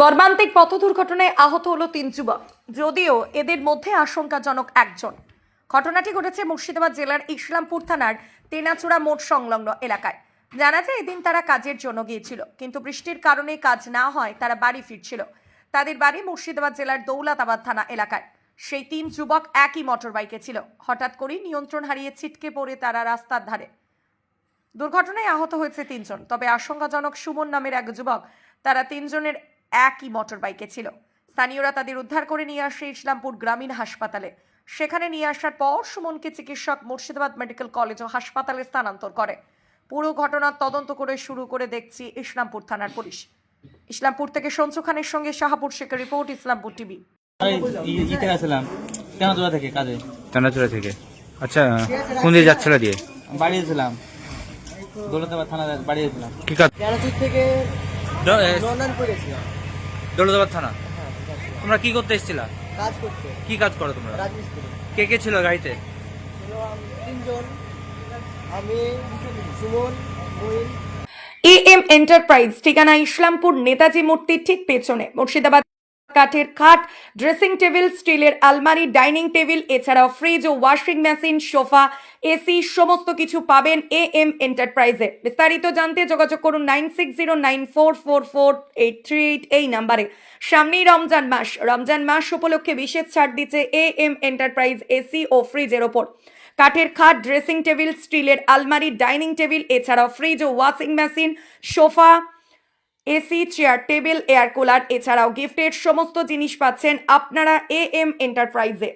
মর্মান্তিক পথ দুর্ঘটনায় আহত হলো তিন যুবক। যদিও এদের মধ্যে আশঙ্কাজনক একজন। ঘটনাটি ঘটেছে মুর্শিদাবাদ জেলার ইসলামপুর থানার তেনাচূড়া মোড় সংলগ্ন এলাকায়। জানা যায়, এদিন তারা কাজের জন্য গিয়েছিল, কিন্তু বৃষ্টির কারণে কাজ না হয় তারা বাড়ি ফিরছিল। তাদের বাড়ি মুর্শিদাবাদ জেলার দৌলতাবাদ থানা এলাকায়। সেই তিন যুবক একই মোটরবাইকে ছিল। হঠাৎ করেই নিয়ন্ত্রণ হারিয়ে ছিটকে পড়ে তারা রাস্তার ধারে। দুর্ঘটনায় আহত হয়েছে তিনজন, তবে আশঙ্কাজনক সুমন নামের এক যুবক। তারা তিনজনের একই মোটর বাইকে ছিল। স্থানীয়রা তাদের উদ্ধার করে নিয়ে আসে ইসলামপুর গ্রামীণ হাসপাতালে। সেখানে নিয়ে আসার পর সুমনকে চিকিৎসক মুর্শিদাবাদ মেডিকেল কলেজ ও হাসপাতালে স্থানান্তর করে। পুরো ঘটনার তদন্ত করে শুরু করে দেখছি ইসলামপুর থানার পুলিশ। ইসলামপুর থেকে সঞ্জু খানের সঙ্গে শাহাপুর শেখের রিপোর্ট ইসলামপুর টিভি। ইতে গেছিলাম কেন থেকে কাজে? টানাচুরা থেকে? আচ্ছা কোন দিয়ে যাচ্ছিল দিয়ে? বাড়ি গেছিলাম দৌলতাবাদ থানা বাড়ি গেছিলাম কি কাজ? থেকে দৌলতাবাদ থানা? তোমরা কি করতে এসেছিলা? কাজ করতে। কি কাজ করো তোমরা? রাজমিস্ত্রি। কে কে ছিল গাড়িতে? তিনজন। আমি সুমন মহিন। এম এন্টারপ্রাইজ ঠিকানা ইসলামপুর নেতাজি মূর্তির ঠিক পেছনে মুর্শিদাবাদ। কাঠের খাট ড্রেসিং টেবিল স্টিলের আলমারি ডাইনিং টেবিল এছাড়াও ফ্রিজ ও ওয়াশিং মেশিন সোফা এসি সমস্ত কিছু পাবেন এ এম এন্টারপ্রাইজে বিস্তারিত জানতে যোগাযোগ করুন nine six zero nine four four four eight three eight এই নাম্বারে। সামনেই রমজান মাস। রমজান মাস উপলক্ষে বিশেষ ছাড় দিচ্ছে এ এম এন্টারপ্রাইজ এসি ও ফ্রিজের ওপর। কাঠের খাট ড্রেসিং টেবিল স্টিলের আলমারি ডাইনিং টেবিল এছাড়াও ফ্রিজ ও washing machine sofa AC chair table air cooler এছাড়াও গিফটের সমস্ত জিনিস পাচ্ছেন আপনারা এ এম এন্টারপ্রাইজে।